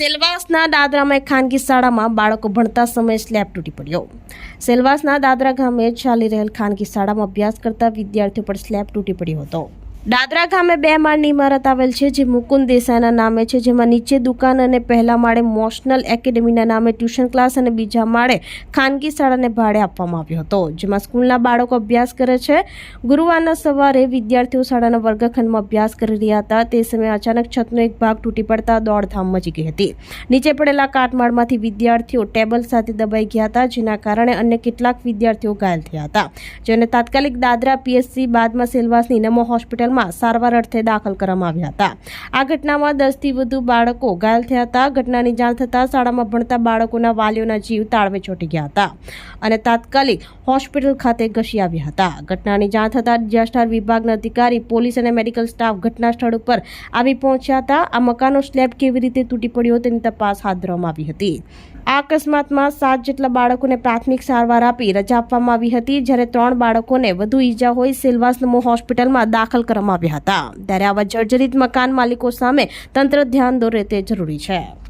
સેલવાસના દાદરામાં ખાનગી શાળામાં બાળકો ભણતા સમયે સ્લેબ તૂટી પડ્યો. સેલવાસના દાદરા ગામે ચાલી રહેલ ખાનગી શાળામાં અભ્યાસ કરતા વિદ્યાર્થીઓ પર સ્લેબ તૂટી પડ્યો હતો. દાદરા ગામે બે માળની ઇમારત આવેલ છે, જે મુકુંદ દેસાઈના નામે છે, જેમાં નીચે દુકાન અને પહેલા માળે મોશનલ એકેડેમીના નામે ટ્યુશન ક્લાસ અને બીજા માળે ખાનગી શાળાને ભાડે આપવામાં આવ્યો હતો, જેમાં સ્કૂલના બાળકો અભ્યાસ કરે છે. ગુરુવારના સવારે વિદ્યાર્થીઓ શાળાના વર્ગખંડમાં અભ્યાસ કરી રહ્યા હતા. તે સમયે અચાનક છતનો એક ભાગ તૂટી પડતા દોડધામ મચી ગઈ હતી. નીચે પડેલા કાટમાળમાંથી વિદ્યાર્થીઓ ટેબલ સાથે દબાઈ ગયા હતા, જેના કારણે અન્ય કેટલાક વિદ્યાર્થીઓ ઘાયલ થયા હતા. જેને તાત્કાલિક દાદરા પીએસસી બાદમાં સેલવાસની નમો હોસ્પિટલમાં સારવાર અર્થે દાખલ કરવામાં આવ્યા હતા. આ ઘટનામાં દસથી વધુ બાળકો ઘાયલ થયા હતા. ઘટનાની જાણ થતાં શાળામાં ભણતા બાળકોના વાલીઓના જીવ તાળવે ચોંટી ગયા હતા અને તાત્કાલિક હોસ્પિટલ ખાતે ઘસી આવ્યા હતા. ઘટનાની જાણ થતાં ડિઝાસ્ટર વિભાગના અધિકારી, પોલીસ અને મેડિકલ સ્ટાફ ઘટના સ્થળ ઉપર આવી પહોંચ્યા હતા. આ મકાનનો સ્લેબ કેવી રીતે તૂટી પડ્યો તેની તપાસ હાથ ધરવામાં આવી હતી. આ અકસ્માતમાં સાત જેટલા બાળકોને પ્રાથમિક સારવાર આપી રજા આપવામાં આવી હતી. જ્યારે ત્રણ બાળકોને વધુ ઈજા હોય સિલવાસ નમો હોસ્પિટલમાં દાખલ કરવામાં આવ્યા હતા. ત્યારે આવા જર્જરિત મકાન માલિકો સામે તંત્ર ધ્યાન દોરે તે જરૂરી છે.